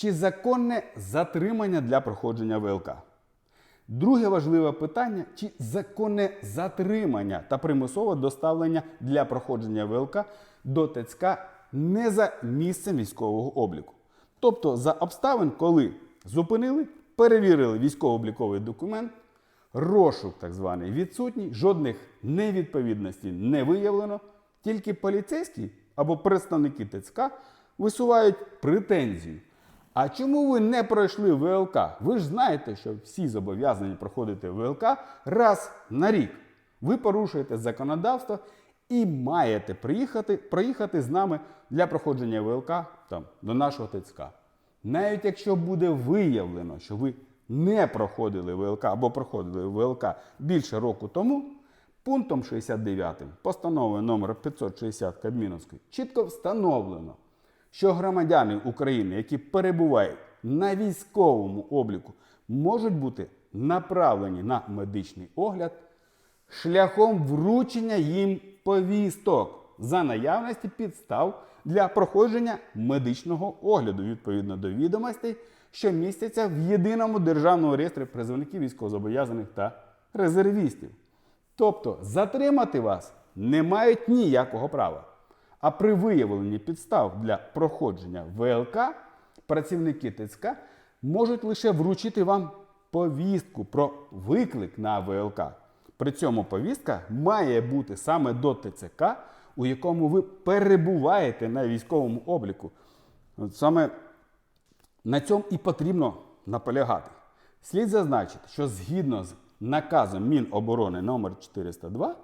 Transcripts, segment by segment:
Чи законне затримання для проходження ВЛК? Друге важливе питання: чи законне затримання та примусове доставлення для проходження ВЛК до ТЦК не за місцем військового обліку. Тобто за обставин, коли зупинили, перевірили військово-обліковий документ, розшук так званий відсутній, жодних невідповідностей не виявлено, тільки поліцейські або представники ТЦК висувають претензію. А чому ви не пройшли ВЛК? Ви ж знаєте, що всі зобов'язані проходити ВЛК раз на рік. Ви порушуєте законодавство і маєте приїхати, проїхати з нами для проходження ВЛК там, до нашого ТЦК. Навіть якщо буде виявлено, що ви не проходили ВЛК або проходили ВЛК більше року тому, пунктом 69 постанови номер 560 Кабміновської чітко встановлено, що громадяни України, які перебувають на військовому обліку, можуть бути направлені на медичний огляд шляхом вручення їм повісток за наявності підстав для проходження медичного огляду відповідно до відомостей, що містяться в єдиному державному реєстрі призовників військовозобов'язаних та резервістів. Тобто затримати вас не мають ніякого права. А при виявленні підстав для проходження ВЛК працівники ТЦК можуть лише вручити вам повістку про виклик на ВЛК. При цьому повістка має бути саме до ТЦК, у якому ви перебуваєте на військовому обліку. Саме на цьому і потрібно наполягати. Слід зазначити, що згідно з наказом Міноборони номер 402,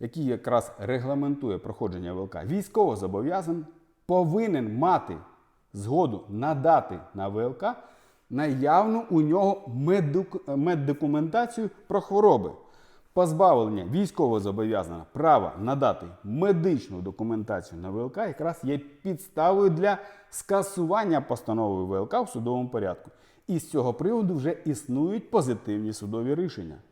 який якраз регламентує проходження ВЛК, військовозобов'язаний повинен мати згоду надати на ВЛК наявну у нього меддоку- меддокументацію про хвороби. Позбавлення військовозобов'язаного права надати медичну документацію на ВЛК якраз є підставою для скасування постанови ВЛК в судовому порядку. І з цього приводу вже існують позитивні судові рішення.